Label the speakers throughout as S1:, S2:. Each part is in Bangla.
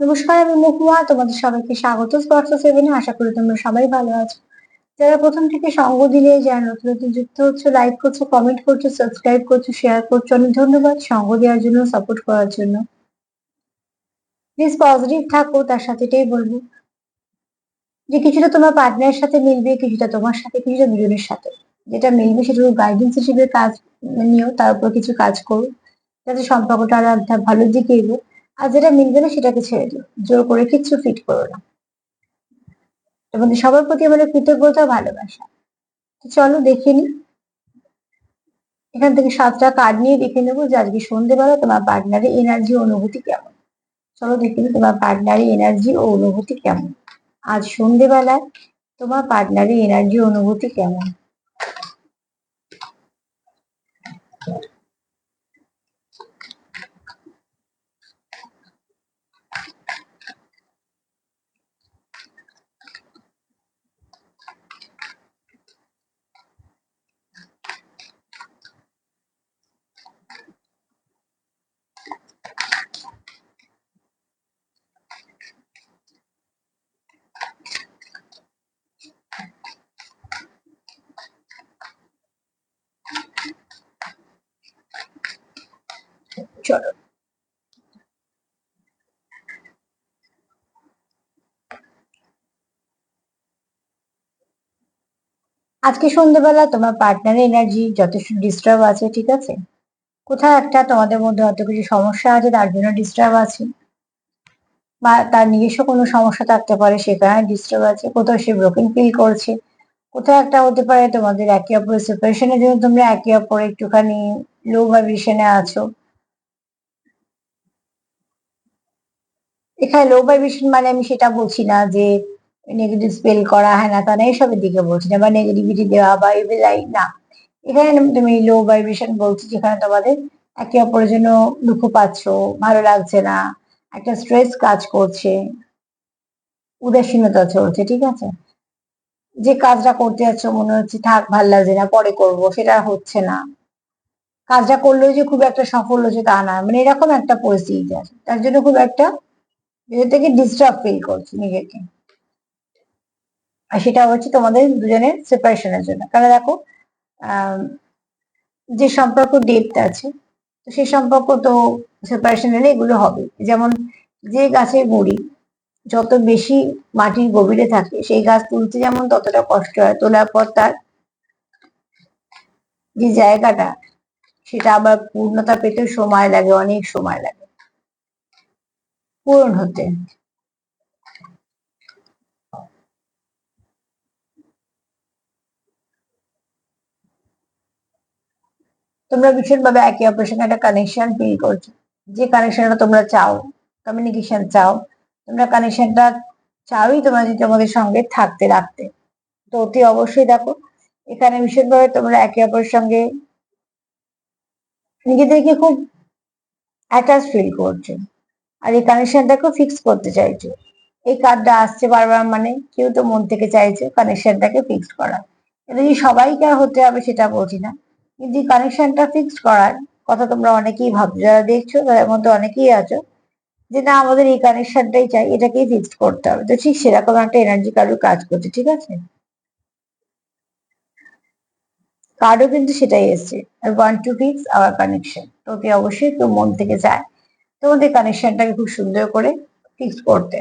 S1: নমস্কার, আমি মহুয়া, তোমাদের সবাইকে স্বাগত। স্পর্শ সেভেনে আশা করি তোমরা সবাই ভালো আছো। যারা প্রথম থেকে সঙ্গ দিলে, যারা নতুন নতুন যুক্ত হচ্ছে লাইক করছ কমেন্ট করছ সাবস্ক্রাইব করছ শেয়ার করছ, অনেক ধন্যবাদ সঙ্গ দেওয়ার জন্য সাপোর্ট করার জন্য। প্লিজ পজিটিভ থাকো, তার সাথে এটাই বলব। যে কিছুটা তোমার পার্টনারের সাথে মিলবে, কিছুটা তোমার সাথে, কিছুটা দুজনের সাথে। যেটা মিলবে সেটা গাইডেন্স হিসেবে কাজ নিও, তার উপর কিছু কাজ করো। যাতে সম্পর্কটা আরও একটা ভালো দিকে এগো আর যেটা মিলবে না সেটাকে ছেড়ে দিও। জোর করে কিচ্ছু ফিট করো না। এবং সবার প্রতি আমাদের কৃতজ্ঞতা ভালোবাসা। চলো দেখে নি। এখান থেকে সাতটা কার্ড নিয়ে দেখে নেব যে আজকে সন্ধ্যেবেলা তোমার পার্টনারের এনার্জি অনুভূতি কেমন। চলো দেখে নি তোমার পার্টনারের এনার্জি ও অনুভূতি কেমন। আজ সন্ধ্যেবেলায় তোমার পার্টনারের এনার্জি অনুভূতি কেমন? চলো। আজকে সন্ধ্যেবেলা তোমার পার্টনারের এনার্জি যথেষ্ট ডিস্টার্ব আছে, ঠিক আছে? কোথাও একটা তোমাদের মধ্যে হয়তো কিছু সমস্যা আছে, তার জন্য ডিস্টার্ব আছে। বা তার নিজস্ব কোনো সমস্যা থাকতে পারে, সে কারণে ডিস্টার্ব আছে। কোথাও সে ব্রোকেন ফিল করছে। কোথাও একটা হতে পারে তোমাদের একে অপরের সেপারেশনের জন্য তোমরা একে অপর একটুখানি লো ভাইব্রেশনে আছো। এখানে লো ভাইব্রেশন মানে আমি সেটা বলছি না যে নেগেটিভ স্পেল করা হ্যাঁ না তা না, এসবের দিকে বলছি না, বা নেগেটিভিটি দেওয়া বা এবেলাই না। এখানে তুমি লো ভাইব্রেশন বলছি যেখানে তোমাদের একে অপরের জন্য দুঃখ পাচ্ছ ভালো লাগছে না, একটা স্ট্রেস কাজ করছে, উদাসীনতা চলছে, ঠিক আছে? যে কাজটা করতে যাচ্ছ মনে হচ্ছে থাক ভালো লাগছে না, পরে করব, সেটা হচ্ছে না। কাজটা করলেও যে খুব একটা সফল হচ্ছে তা না মানে এরকম একটা পরিস্থিতি আছে। তার জন্য খুব একটা নিজের থেকে ডিস্টার্ব ফিল করছি নিজেকে? আর সেটা হচ্ছে তোমাদের দুজনের সেপারেশনের জন্য। কারণ দেখো যে সম্পর্ক ডেপথ আছে, তো সেই সম্পর্ক তো সেপারেশন এলে এগুলো হবে। যেমন যে গাছের গুড়ি যত বেশি মাটির গভীরে থাকে, সেই গাছ তুলতে যেমন ততটা কষ্ট হয়, তোলার পর তার যে জায়গাটা, সেটা আবার পূর্ণতা পেতে সময় লাগে, অনেক সময় লাগে। পূরণ হতে। তোমরা ভীষণভাবে একে অপরের সঙ্গে একটা কানেকশন ফিল করছ। যে কানেকশনটা তোমরা চাও কমিউনিকেশন চাও, তোমরা কানেকশনটা চাওই তোমরা যদি তোমাদের সঙ্গে থাকতে, রাখতে। তো অতি অবশ্যই দেখো, এখানে ভীষণভাবে তোমরা একে অপরের সঙ্গে নিজেদেরকে খুব অ্যাটাচ ফিল করছ। আর এই কানেকশনটাকে ফিক্স করতে চাইছো। এই কার্ডটা আসছে বারবার মানে কেউ তো মন থেকে চাইছে কানেকশনটাকে ফিক্স করা এটা যদি সবাইকে হতে হবে সেটা বলছি না। কিন্তু কানেকশনটা ফিক্সড করার কথা তোমরা অনেকেই ভাবছ, যারা দেখছ, তাদের মধ্যে অনেকেই আছো, যে না, আমাদের এই কানেকশনটাই চাই, এটাকেই ফিক্সড করতে হবে। তো ঠিক সেরকম একটা এনার্জি কার্ডও কাজ করছে, ঠিক আছে? কার্ডও কিন্তু সেটাই এসছে। One two fix hour connection তোকে অবশ্যই কেউ মন থেকে চায়। তোমাদের কানেকশনটাকে খুব সুন্দর করে ফিক্স করতে।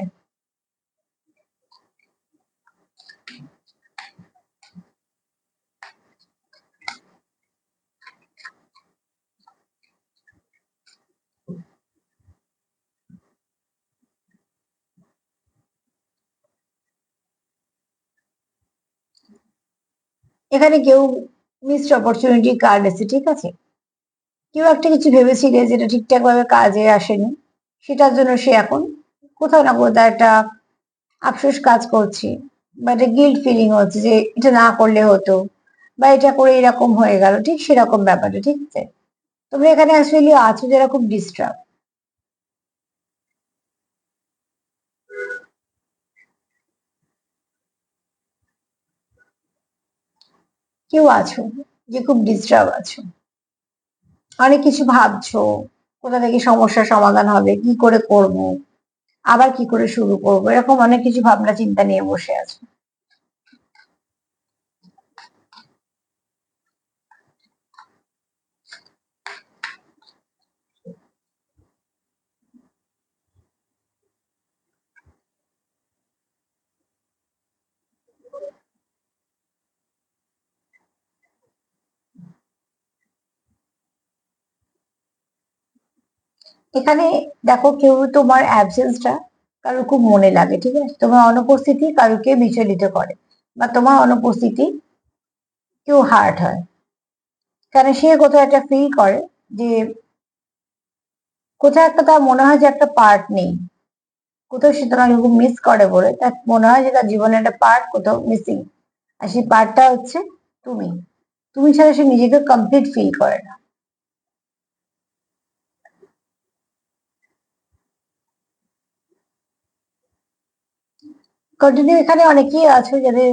S1: এখানে কেউ মিসড অপরচুনিটি কার্ড এসে ঠিক আছে? কেউ একটা কিছু ভেবেছিলে যেটা ঠিকঠাক ভাবে কাজে আসেনি, সেটার জন্য সে এখন কোথাও না কোথাও একটা আফসোস কাজ করছে বা একটা গিল্ট ফিলিং হচ্ছে যে এটা না করলে হতো বা এটা করে এরকম হয়ে গেল, ঠিক সেরকম ব্যাপারটা, ঠিক আছে? তবে এখানে অ্যাকচুয়ালি আছো যারা খুব ডিস্টার্ব কেউ আছো যে খুব ডিস্টার্ব আছো? অনেক কিছু ভাবছ, কোথা থেকে সমস্যার সমাধান হবে, কি করে করব, আবার কি করে শুরু করব, এরকম অনেক কিছু ভাবনা চিন্তা নিয়ে বসে আছো। এখানে দেখো কেউ তোমার অ্যাবসেন্সটা কারোর খুব মনে লাগে, ঠিক আছে? তোমার অনুপস্থিতি কারোকে বিচলিত করে বা তোমার অনুপস্থিতি কেউ হার্ট হয়। কেন সে কোথাও একটা ফিল করে যে কোথাও একটা তার মনে হয় যে একটা পার্ট নেই। কোথাও সে তোমাকে খুব মিস করে বলে, তার মনে হয় যে তার জীবনে একটা পার্ট কোথাও মিসিং আর সেই পার্টটা হচ্ছে তুমি। তুমি ছাড়া সে নিজেকে কমপ্লিট ফিল করে না। কন্টিনিউ এখানে অনেকেই আছে যাদের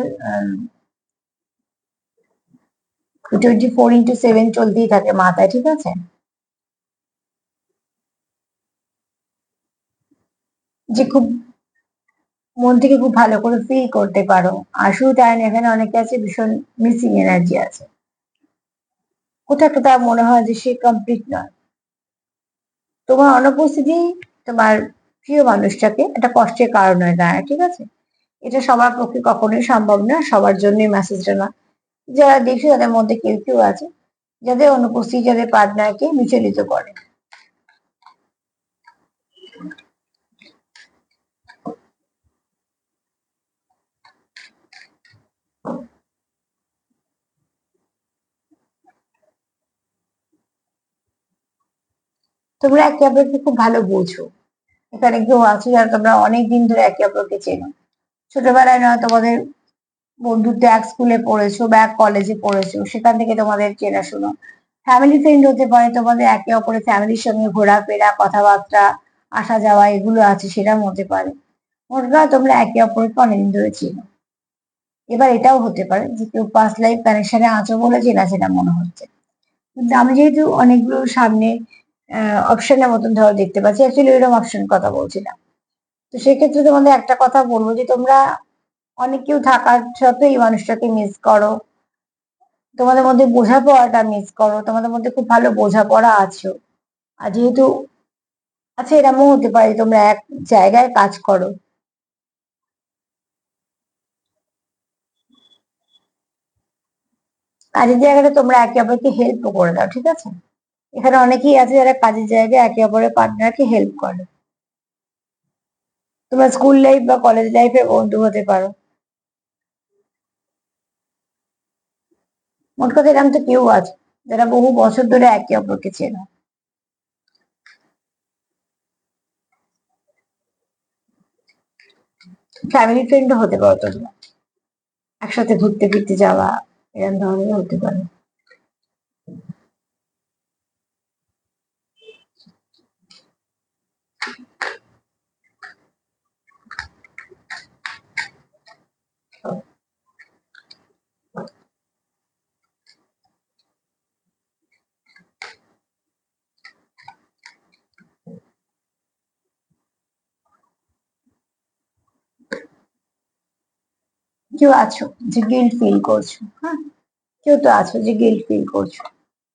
S1: টোয়েন্টি ফোর ইন্টু সেভেন চলতেই থাকে মাথায়, ঠিক আছে? যে খুব মন থেকে খুব ভালো করে ফিল করতে পারো। শুধু তাই না, এখানে অনেকে আছে ভীষণ মিসিং এনার্জি আছে। কোথাও তার মনে হয় যে সে কমপ্লিট নয়। তোমার অনুপস্থিতি, তোমার প্রিয় মানুষটাকে একটা কষ্টের কারণ হয়ে দাঁড়ায়, ঠিক আছে? এটা সবার পক্ষে কখনোই সম্ভব না, সবার জন্যই মেসেজটা না। যারা দেখছ তাদের মধ্যে কেউ কেউ আছে, যাদের অনুপস্থিতি, যাদের পার্টনারকে বিচলিত করে। তোমরা একে অপরকে খুব ভালো বোঝো। এখানে কেউ আছে যারা তোমরা অনেক দিন ধরে একে অপরকে চেনো। ছোটবেলায় নয় তোমাদের বন্ধুত্ব এক স্কুলে পড়েছো বা এক কলেজে পড়েছো, সেখান থেকে তোমাদের চেনাশোনা ফ্যামিলি ফ্রেন্ড হতে পারে, তোমাদের একে অপরের ফ্যামিলির সঙ্গে ঘোরাফেরা, কথাবার্তা, আসা যাওয়া এগুলো আছে সেটার মধ্যে পারে। মোট কথা তোমরা একে অপরকে অনেকদিন ধরে চেনো। এবার এটাও হতে পারে যে কেউ পাস্ট লাইফ কানেকশনে আছো বলে চেনা চেনা মনে হচ্ছে। কিন্তু আমি যেহেতু অনেকগুলো সামনে অপশনের মতন ধরো দেখতে পাচ্ছি অ্যাকচুয়ালি এরকম অপশন কথা বলছিলাম। তো সেক্ষেত্রে তোমাদের একটা কথা বলব যে তোমরা অনেক কেউ থাকার সত্ত্বেও এই মানুষটাকে মিস করো। তোমাদের মধ্যে বোঝাপড়াটা মিস করো। তোমাদের মধ্যে খুব ভালো বোঝাপড়া আছো। আর যেহেতু আচ্ছা এরকমও হতে পারে তোমরা এক জায়গায় কাজ করো। কাজের জায়গাটা তোমরা একে অপরকে হেল্প করে দাও, ঠিক আছে? এখানে অনেকেই আছে যারা কাজের জায়গায় একে অপরের পার্টনারকে হেল্প করে। তোমরা স্কুল লাইফ বা কলেজ লাইফে বন্ধু হতে পারো। মোট কথা এরকম তো কেউ আছে যারা বহু বছর ধরে একে অপরকে চেনা। ফ্যামিলি ফ্রেন্ডও হতে পারো তোমরা। একসাথে ঘুরতে ফিরতে যাওয়া, এরকম ধরনের হতে পারে। কেউ আছো যে গিল্ট ফিল করছ হ্যাঁ? কেউ তো আছো যে গিল্ট ফিল করছ।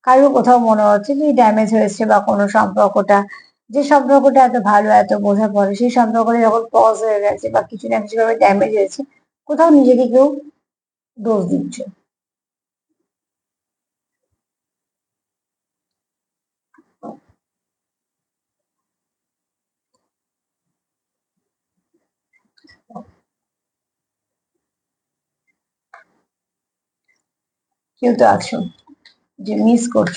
S1: কারও কোথাও মনে হচ্ছে যে ড্যামেজ হয়েছে বা কোনো সম্পর্কটা, যে সম্পর্কটা এত ভালো, এত বোঝা পড়ে সেই সম্পর্কটা যখন পজ হয়ে গেছে বা কিছু না কিছু ভাবে ড্যামেজ হয়েছে, কোথাও নিজেকে কেউ দোষ দিচ্ছে। কেউ তো আছো, যে মিস করছ।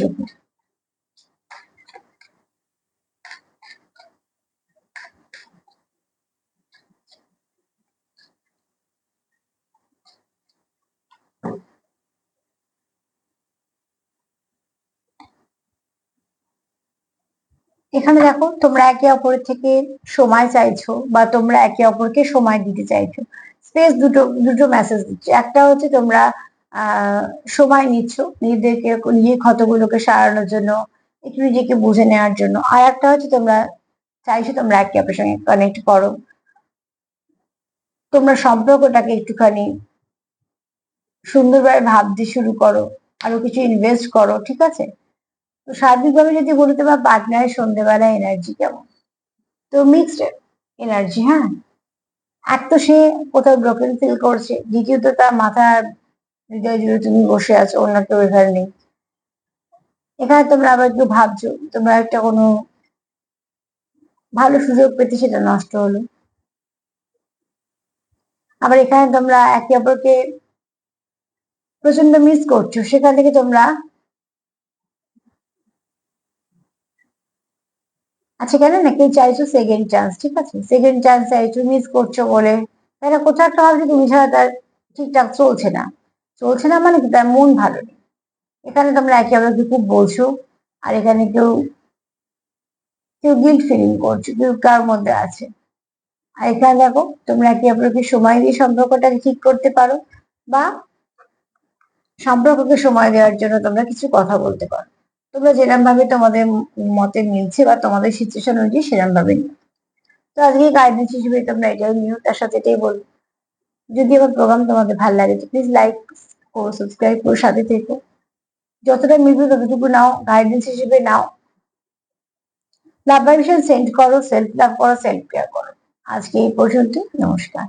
S1: এখানে দেখো, তোমরা একে অপরের থেকে সময় চাইছো বা তোমরা একে অপরকে সময় দিতে চাইছো। স্পেস দুটো দুটো মেসেজ দিচ্ছে। একটা হচ্ছে তোমরা সময় নিচ্ছ নিজেদেরকে নিজের ক্ষতগুলোকে সারানোর জন্য, একটু নিজেকে বুঝে নেওয়ার জন্য। আর একটা হচ্ছে তোমরা চাইছো তোমরা একে অপরের সঙ্গে কানেক্ট করো। তোমরা সম্পর্কটাকে একটুখানি সুন্দরভাবে ভাবতে শুরু করো, আরও কিছু ইনভেস্ট করো, ঠিক আছে? তো সার্বিকভাবে যদি বলি, তোমার পার্টনারের সন্ধ্যেবেলা এনার্জি কেমন? তো মিক্সড এনার্জি হ্যাঁ? এক তো সে কোথাও ব্রোকেন ফিল করছে, দ্বিতীয়ত তার মাথার হৃদয় জুড়ে তুমি বসে আছো, অন্য কেউ এখানে নেই। এখানে তোমরা আবার একটু ভাবছ, তোমরা একটা কোনো ভালো সুযোগ পেতে সেটা নষ্ট হলো। আবার এখানে তোমরা একে অপরকে প্রচণ্ড মিস করছ। সেখান থেকে তোমরা আচ্ছা কেন নাকি চাইছো সেকেন্ড চান্স ঠিক আছে? সেকেন্ড চান্স চাইছো মিস করছ বলে না কোথাও একটা ভাবছ, তুমি ছাড়া তার ঠিকঠাক চলছে না। চলছে না মানে কি তার মন ভালো নেই। এখানে তোমরা একে অপরকে খুব বলছো আর এখানে কেউ কেউ গিল্ট ফিলিং করছ, কেউ কার মধ্যে আছে। আর এখানে দেখো, তোমরা একে অপরকে সময় দিয়ে সম্পর্কটাকে ঠিক করতে পারো, বা সম্পর্ককে সময় দেওয়ার জন্য তোমরা কিছু কথা বলতে পারো। তোমরা যেরকম ভাবে তোমাদের মতে মিলছে বা তোমাদের সিচুয়েশন অনুযায়ী সেরকম ভাবে নিও। তো আজকে গাইডেন্স হিসেবে তোমরা এটাই নিও, তার সাথে এটাই বলব। যদি আমার প্রোগ্রাম তোমাদের ভালো লাগে তো প্লিজ লাইক ও সাবস্ক্রাইব করো সাথে থেকো। যতটা মিলবে ততটুকু নাও গাইডেন্স হিসেবে নাও। লাভ ভাইবেশন সেন্ড করো সেলফ লাভ করো সেলফ কেয়ার করো। আজকে এই পর্যন্ত নমস্কার।